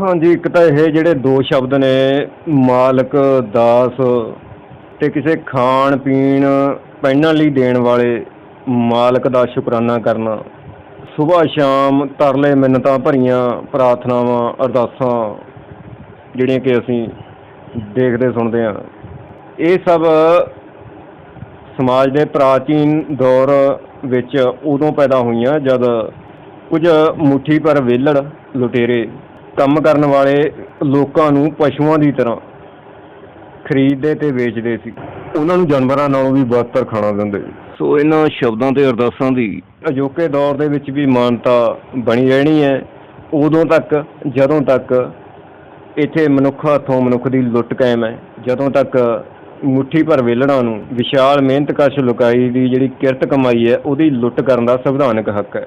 ਹਾਂਜੀ, ਇੱਕ ਤਾਂ ਇਹ ਜਿਹੜੇ ਦੋ ਸ਼ਬਦ ਨੇ, ਮਾਲਕ, ਦਾਸ ਤੇ ਕਿਸੇ ਖਾਣ, ਪੀਣ, ਪਹਿਨਣ ਲਈ ਦੇਣ ਵਾਲੇ ਮਾਲਕ ਦਾ ਸ਼ੁਕਰਾਨਾ ਕਰਨਾ। ਸਵੇਰ ਸ਼ਾਮ ਤਰਲੇ ਮਿੰਨਤਾਂ ਭਰੀਆਂ ਪ੍ਰਾਰਥਨਾਵਾਂ, ਅਰਦਾਸਾਂ, ਜਿਹੜੀਆਂ ਕਿ ਅਸੀਂ ਦੇਖਦੇ ਸੁਣਦੇ ਹਾਂ। ਇਹ ਸਭ ਸਮਾਜ ਦੇ ਪ੍ਰਾਚੀਨ ਦੌਰ ਵਿੱਚ ਉਦੋਂ ਪੈਦਾ ਹੋਈਆਂ, ਜਦ ਕੁਝ ਮੁੱਠੀ ਪਰ ਵਿਹਲੜ ਲੁਟੇਰੇ ਕੰਮ ਕਰਨ ਵਾਲੇ ਲੋਕਾਂ ਨੂੰ ਪਸ਼ੂਆਂ ਦੀ ਤਰ੍ਹਾਂ ਖਰੀਦਦੇ ਤੇ ਵੇਚਦੇ ਸੀ। ਉਹਨਾਂ ਨੂੰ ਜਾਨਵਰਾਂ ਨਾਲੋਂ ਵੀ ਬਦਤਰ ਖਾਣਾ ਦਿੰਦੇ। ਸੋ ਇਹਨਾਂ ਸ਼ਬਦਾਂ ਤੇ ਅਰਦਾਸਾਂ ਦੀ ਅਜੋਕੇ ਦੌਰ ਦੇ ਵਿੱਚ ਵੀ ਮਾਨਤਾ ਬਣੀ ਰਹਿਣੀ ਹੈ। ਉਦੋਂ ਤੱਕ ਜਦੋਂ ਤੱਕ ਇੱਥੇ ਮਨੁੱਖ ਹੱਥੋਂ ਮਨੁੱਖ ਦੀ ਲੁੱਟ ਕਾਇਮ ਹੈ। ਜਦੋਂ ਤੱਕ ਮੁੱਠੀ ਭਰ ਵੇਲੜਾਂ ਨੂੰ ਵਿਸ਼ਾਲ ਮਿਹਨਤਕਸ਼ ਲੁਕਾਈ ਦੀ ਜਿਹੜੀ ਕਿਰਤ ਕਮਾਈ ਹੈ ਉਹਦੀ ਲੁੱਟ ਕਰਨ ਦਾ ਸੰਵਿਧਾਨਕ ਹੱਕ ਹੈ।